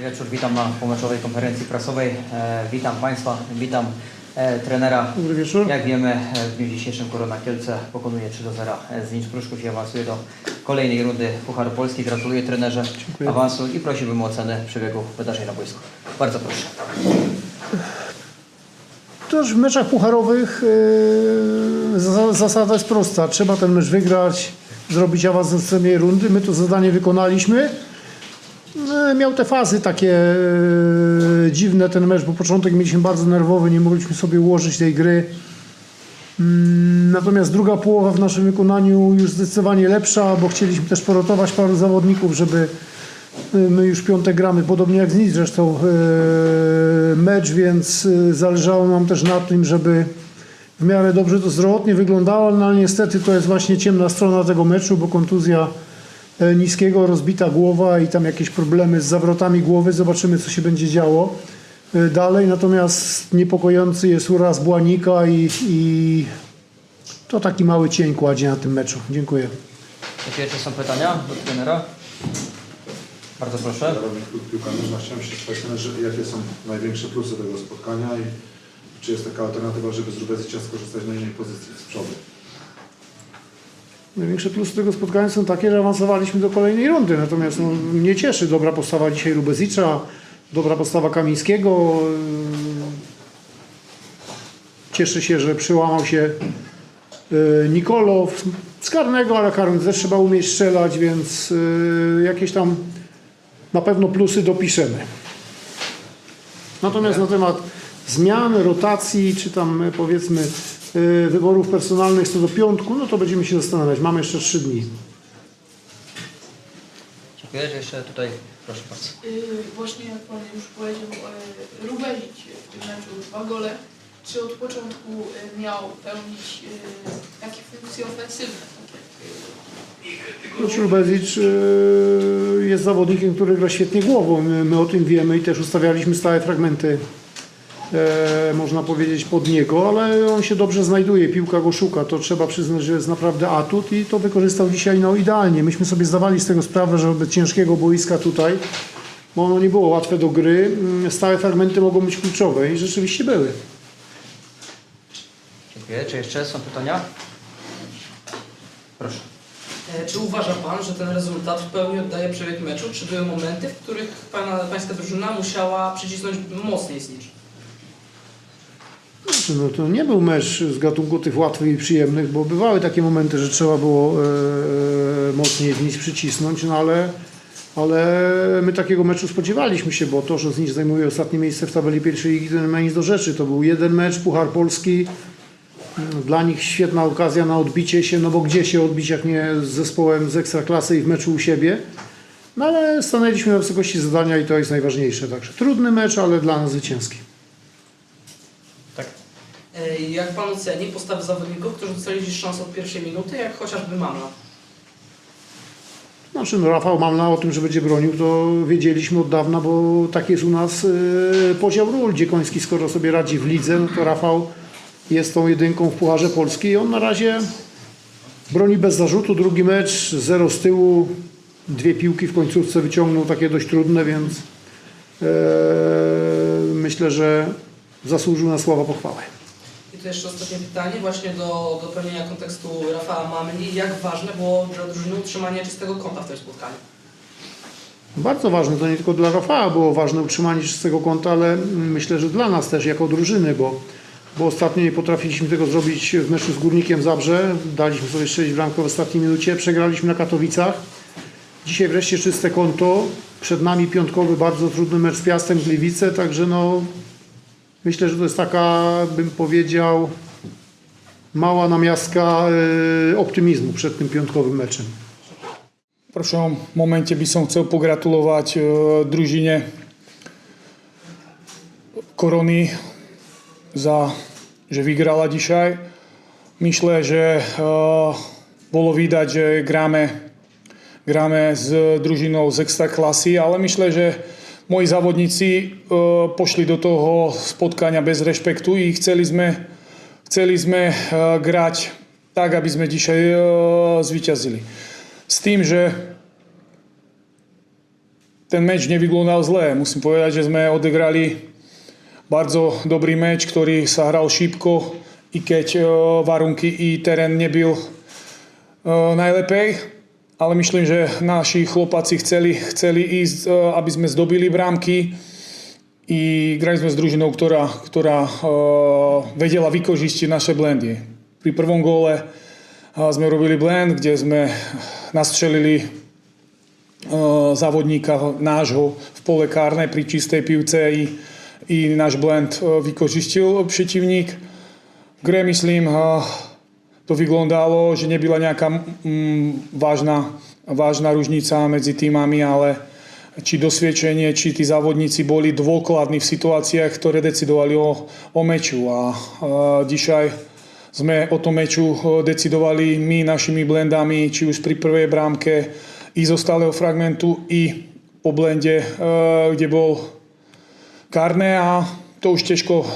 wieczór, witam na pomeczowej konferencji prasowej. E, witam Państwa, witam e, trenera. Dobry wieczór. Jak wiemy, e, w dniu dzisiejszym Korona Kielce pokonuje 3 do 0 z Nicz Pruszków i awansuje do kolejnej rundy Pucharu Polski. Gratuluję trenerze Dziękuję. awansu i prosiłbym o ocenę przebiegu wydarzeń na boisku. Bardzo proszę. Też w meczach pucharowych yy, za- zasada jest prosta. Trzeba ten mecz wygrać, zrobić awans do następnej rundy. My to zadanie wykonaliśmy. No, Miał te fazy takie yy, dziwne ten mecz, bo początek mieliśmy bardzo nerwowy, nie mogliśmy sobie ułożyć tej gry. Mm, Natomiast druga połowa w naszym wykonaniu już zdecydowanie lepsza, bo chcieliśmy też porotować paru zawodników, żeby y, my już piątek gramy, podobnie jak z nic zresztą y, mecz, więc zależało nam też na tym, żeby w miarę dobrze to zdrowotnie wyglądało, no ale niestety to jest właśnie ciemna strona tego meczu, bo kontuzja e, niskiego, rozbita głowa i tam jakieś problemy z zawrotami głowy. Zobaczymy, co się będzie działo e, dalej. Natomiast niepokojący jest uraz Błanika i, i to taki mały cień kładzie na tym meczu. Dziękuję. Jakie jeszcze są pytania do trenera? Bardzo proszę. Ja robię klub piłka nożna. Chciałem się spytać, jakie są największe plusy tego spotkania i czy jest taka alternatywa, żeby z Rubezycia skorzystać na innej pozycji z przodu? Największe plusy tego spotkania są takie, że awansowaliśmy do kolejnej rundy. Natomiast no, mnie cieszy dobra postawa dzisiaj Lubezicza, dobra postawa Kamińskiego. Cieszę się, że przyłamał się yy, Nikolow z karnego, ale karny też trzeba umieć strzelać, więc yy, jakieś tam na pewno plusy dopiszemy. Natomiast na temat zmian, rotacji, czy tam e, powiedzmy e, wyborów personalnych co do piątku, no to będziemy się zastanawiać. Mamy jeszcze trzy dni. Dziękuję. Jeszcze tutaj, proszę bardzo. Yy, właśnie jak Pan już powiedział, yy, Rubezic w tym meczu dwa gole. Czy od początku yy, miał pełnić yy, takie funkcje ofensywne? E, jest zawodnikiem, który gra świetnie głową. My, my o tym wiemy i też ustawialiśmy stałe fragmenty, e, można powiedzieć, pod niego, ale on się dobrze znajduje, piłka go szuka. To trzeba przyznać, że jest naprawdę atut i to wykorzystał dzisiaj no, idealnie. Myśmy sobie zdawali z tego sprawę, że wobec ciężkiego boiska tutaj, bo ono nie było łatwe do gry, mm, stałe fragmenty mogą być kluczowe i rzeczywiście były. Dziękuję. Czy jeszcze są pytania? Proszę. E, Czy uważa Pan, że ten rezultat w pełni oddaje przebieg meczu? Czy były momenty, w których pana, Pańska drużyna musiała przycisnąć mocniej znicz? No to nie był mecz z gatunku tych łatwych i przyjemnych, bo bywały takie momenty, że trzeba było e, mocniej w przycisnąć, no ale, ale my takiego meczu spodziewaliśmy się, bo to, że Znicz zajmuje ostatnie miejsce w tabeli pierwszej ligi, to nie ma nic do rzeczy. To był jeden mecz, Puchar Polski. Dla nich świetna okazja na odbicie się, no bo gdzie się odbić, jak nie z zespołem z Ekstraklasy i w meczu u siebie. No ale stanęliśmy na wysokości zadania i to jest najważniejsze. Także trudny mecz, ale dla nas zwycięski. E, Jak Pan oceni postawę zawodników, którzy dostali szansę od pierwszej minuty, jak chociażby Mamla? Znaczy, no Rafał Mamla o tym, że będzie bronił, to wiedzieliśmy od dawna, bo tak jest u nas yy, podział ról. Dziekoński skoro sobie radzi w lidze, no to Rafał jest tą jedynką w Pucharze Polski i on na razie broni bez zarzutu. Drugi mecz, zero z tyłu, dwie piłki w końcówce wyciągnął, takie dość trudne, więc yy, myślę, że zasłużył na słowa pochwały. I tu jeszcze ostatnie pytanie, właśnie do dopełnienia kontekstu Rafała Mamli. Jak ważne było dla drużyny utrzymanie czystego kąta w tym spotkaniu? Bardzo ważne, to nie tylko dla Rafała było ważne utrzymanie czystego konta, ale myślę, że dla nas też jako drużyny, bo, bo ostatnio nie potrafiliśmy tego zrobić w meczu z Górnikiem Zabrze. Daliśmy sobie strzelić bramkę w ostatniej minucie, przegraliśmy na Katowicach. Dzisiaj wreszcie czyste konto. Przed nami piątkowy, bardzo trudny mecz z Piastem Gliwice, także no myślę, że to jest taka, bym powiedział, mała namiastka e, optymizmu przed tym piątkowym meczem. V prvom momente by som chcel pogratulovať e, družine Korony za, že vygrala dzisiaj. Myślę, že e, bolo vidať, že gráme, gráme s družinou z extraklasy, ale myślę, že moji závodníci e, pošli do toho spotkania bez rešpektu i chceli sme, chceli sme e, grať tak, aby sme dzisiaj e, zvíťazili. S tým, že ten meč nevyglądal zle. Musím povedať, že sme odegrali bardzo dobrý meč, ktorý sa hral šípko, i keď e, varunky i terén nebyl e, najlepej. Ale myslím, že naši chlopáci chceli, chceli ísť, e, aby sme zdobili brámky. I grali sme s družinou, ktorá, ktorá e, vedela vykožistiť naše blendy. Pri prvom góle e, sme robili blend, kde sme nastrelili e, závodníka nášho v pole kárnej pri čistej pivce i, i náš blend vykožistil přetivník. V hre myslím, to vyglądalo, že nebyla nejaká mm, vážna, vážna ružnica medzi týmami, ale či dosvedčenie, či tí závodníci boli dôkladní v situáciách, ktoré decidovali o, o meču. A, a dzisiaj sme o tom meču e, decidovali my našimi blendami, či už pri prvej brámke i zo stáleho fragmentu, i po blende, e, kde bol karné a to už ťažko e,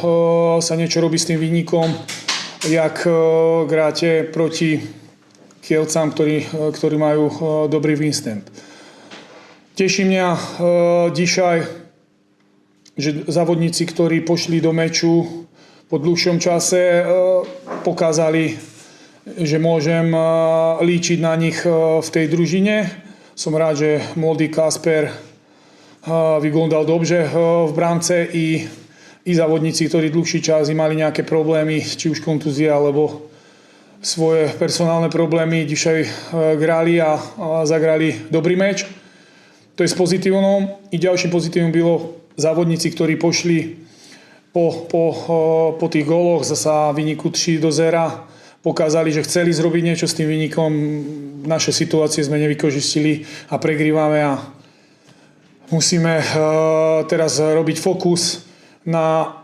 sa niečo robí s tým výnikom, jak e, gráte proti Kielcám, ktorí, e, ktorí majú e, dobrý Vincent. Teší mňa dzisiaj, že závodníci, ktorí pošli do meču po dlhšom čase, pokázali, že môžem líčiť na nich v tej družine. Som rád, že mladý Kasper e, dobře v brámce i, i závodníci, ktorí dlhší čas mali nejaké problémy, či už kontúzie, alebo svoje personálne problémy, dzisiaj e, grali a, a zagrali dobrý meč. To je s pozitívnom. I ďalším pozitívnym bylo závodníci, ktorí pošli po, po, o, po tých góloch zasa vyniku 3 do 0 pokázali, že chceli zrobiť niečo s tým vynikom. Naše situácie sme nevykožistili a pregrívame a musíme e, teraz robiť fokus na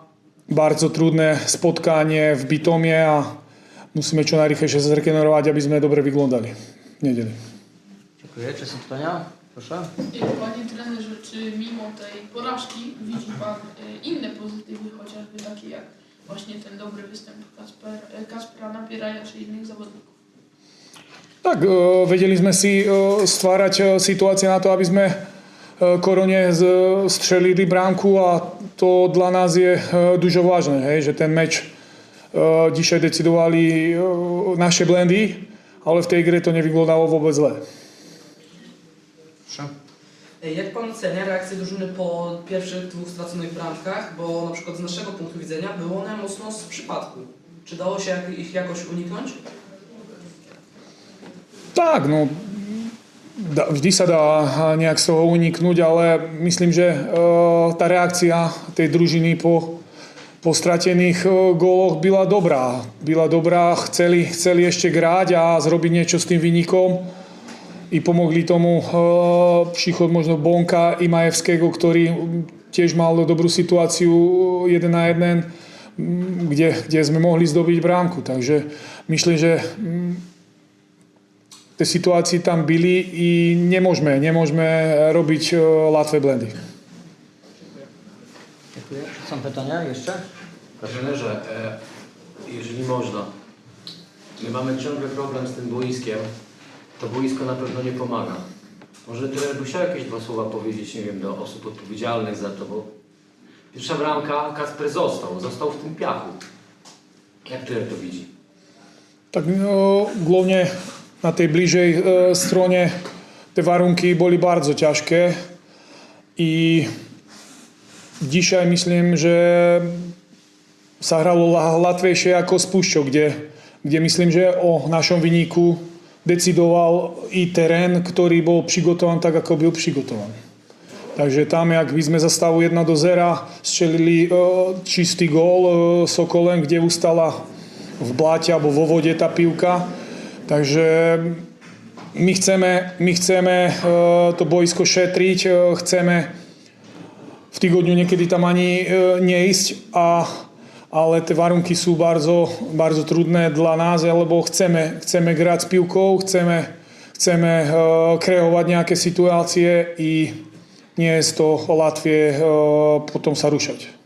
bardzo trudné spotkanie v Bytomie a musíme čo najrychlejšie zregenerovať, aby sme dobre vyglądali v nedeli. Dziękuję. Czy są pytania? Proszę. Panie trenerze, czy mimo tej porażki widzi Pan y, inne pozytywy, chociażby takie jak właśnie ten dobry występ Kasper, y, Kaspra Napieraja czy innych zawodników? Tak, e, vedeli sme si e, stvárať e, situácie na to, aby sme e, korone strelili bránku a to dla nas je e, dużo ważne, hej, że ten mecz e, dzisiaj decydowali e, nasze blendy, ale w tej grze to nie wyglądało wobec źle. Jak pan ocenia reakcję drużyny po pierwszych dwóch straconych bramkach? Bo na przykład z naszego punktu widzenia było one mocno z przypadku. Czy dało się ich jakoś uniknąć? Tak, no vždy sa dá nejak z toho uniknúť, ale myslím, že e, tá reakcia tej družiny po, po stratených e, góloch byla dobrá. Byla dobrá, chceli, chceli ešte gráť a zrobiť niečo s tým vynikom. I pomogli tomu e, príchod možno Bonka i Majevského, ktorý tiež mal dobrú situáciu jeden na jeden, kde, kde sme mohli zdobiť brámku. Takže myslím, že te situácii tam byli i nemôžeme, nemôžeme robić e, łatwe blendy. Dziękuję. Są pytania jeszcze? Trenerze, e, jeżeli można, my mamy ciągle problem z tym boiskiem, to boisko na pewno nie pomaga. Może trener by chciał jakieś dwa słowa powiedzieć, nie wiem, do osób odpowiedzialnych za to, bo pierwsza bramka, Kasper został, został w tym piachu. Jak trener to widzi? Tak no, głównie na tej bliżej e, stronie te warunki były bardzo ciężkie i dzisiaj myslím, že sa hralo la- łatwiejšie ako s Pušťou, kde, kde myslím, že o našom vyniku decidoval i terén, ktorý bol přigotovaný tak, ako byl přigotovaný. Takže tam, jak by sme za stavu 1 do 0 střelili e, čistý gól e, Sokolem, kde ustala v bláte alebo vo vode tá pivka. Takže my chceme, my chceme e, to boisko šetriť, e, chceme v týgodňu niekedy tam ani e, neísť, a, ale tie varunky sú bardzo, bardzo trudné dla nás, lebo chceme, chceme grať s pivkou, chceme, chceme kreovať nejaké situácie i nie je to ľahké e, potom sa rušať.